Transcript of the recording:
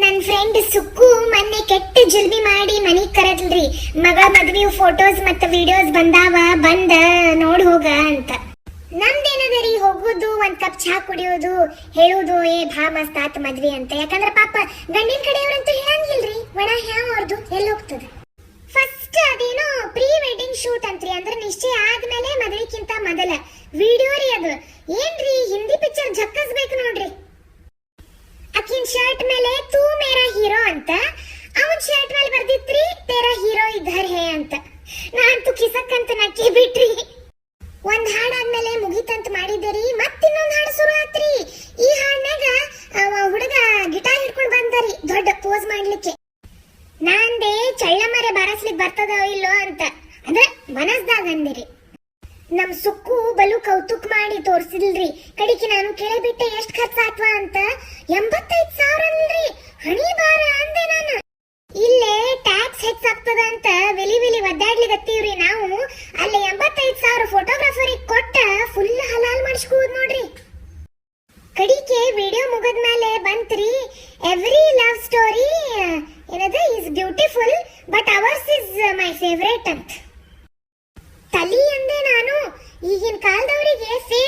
ನನ್ ಫ್ರೆಂಡ್ ಸುಕ್ಕು ಮೊನ್ನೆ ಕೆಟ್ಟ ಜುಲ್ಮಿ ಮಾಡಿ ಮನಿಗ್ ಕರದ್ಲ್ರಿ. ಮಗ ಮದ್ವಿ ಫೋಟೋಸ್ ಮತ್ತ ವಿಡಿಯೋಸ್ ಬಂದಾವ, ಬಂದ ನೋಡ್ ಹೋಗ ಅಂತ. ನಮ್ದೇನದರಿ ಹೋಗುದು, ಒಂದ್ ಕಪ್ ಚಹಾ ಕುಡಿಯೋದು, ಹೇಳುದು, ಏ ಭಾ ಮಸ್ತ್ ಆತ ಮದ್ವಿ ಅಂತ. ಯಾಕಂದ್ರ ಪಾಪ ಗಂಡಿನ ಕಡೆಯವ್ರಂತೂ ಹೇಳಂಗಿಲ್ರಿ. ಒಣ ಹ್ಯಾಂಗ್ ಅವ್ರದ್ದು ಎಲ್ಲಿ ಹೋಗ್ತದ? ಫಸ್ಟ್ ಅದೇನೋ ಪ್ರೀ ವೆಡ್ಡಿಂಗ್ ಶೂಟ್ ಅಂತ್ರಿ. ಅಂದ್ರೆ ನಿಶ್ಚಯ ಶರ್ಟ್ ಮೇಲೆ, ತೂ ಮೇರಾ ಹೀರೋ ಅಂತ. ಅವನ್ ಶರ್ಟ್ ಮೇಲೆ ಬರ್ದಿತ್ರಿ, ತೇರಾ ಹೀರೋ ಇದ್ದಾರೆ ಹೇ ಅಂತ. ನಾನಂತೂ ಕಿಸಕ್ಕಂತ ನಕ್ಕಿ ಬಿಟ್ರಿ ಒಂದ್ ಹಾಡಾದ್ಮೇಲೆ ಮುಗಿತಂತ ಮಾಡಿದೇರಿ ಮತ್ತಿನ್ನೊಂದ್ ಹಾಡು ಶುರು ಆತ್ರಿ. ಈ ಹಾಡ್ನಾಗ ಹುಡುಗ ಗಿಟಾರ್ ಹಿಡ್ಕೊಂಡ್ ಬಂದರಿ ದೊಡ್ಡ ಪೋಸ್ ಮಾಡ್ಲಿಕ್ಕೆ. ನಾಂದೆ ಚಳ್ಳಮರೆ ಬಾರಸ್ಲಿಕ್ ಬರ್ತದೋ ಇಲ್ಲೋ ಅಂತ. ಅಂದ್ರೆ ಮನಸ್ದಾಗ ಅಂದಿರಿ. ನಮ್ ಸುಕ್ಕು ಬಲು ಕೌತುಕ್ ಮಾಡಿ ತೋರ್ಸಿಲ್ರಿ. ಕಡಿಕೆ ನಾನು ಕೇಳಿಬಿಟ್ಟೆ ಎಷ್ಟ್ ಖರ್ಚಾತ್ವಾ ಅಂತ? ಎಂಬತ್ತೈದ್ ಸಾವಿರ ಅಲ್ರಿ. ಹಣಿ ಬಾರ ಅಂದೆ ನಾನು. ಇಲ್ಲೇ ಟ್ಯಾಕ್ಸ್ ಹೆಚ್ಚಾಗ್ತದ ಅಂತ ವಿಲಿ ವಿಲಿ ಒದ್ದಾಡ್ಲಿಗತ್ತೀವ್ರಿ ನಾವು. ಅಲ್ಲಿ ಎಂಬತ್ತೈದ್ ಸಾವಿರ ಫೋಟೋಗ್ರಾಫರಿಗೆ ಕೊಟ್ಟ ಫುಲ್ ಹಲಾಲ್ ಮಾಡಿಸ್ಕೋದ್ ನೋಡ್ರಿ. ಕಡಿಕೆ ವಿಡಿಯೋ ಮುಗಿದ್ಮೇಲೆ ಬಂತ್ರಿ. ಎವ್ರಿ ಲವ್ ಸ್ಟೋರಿ ಏನದ is beautiful but ours is my favourite ಅಂತ. Jesse.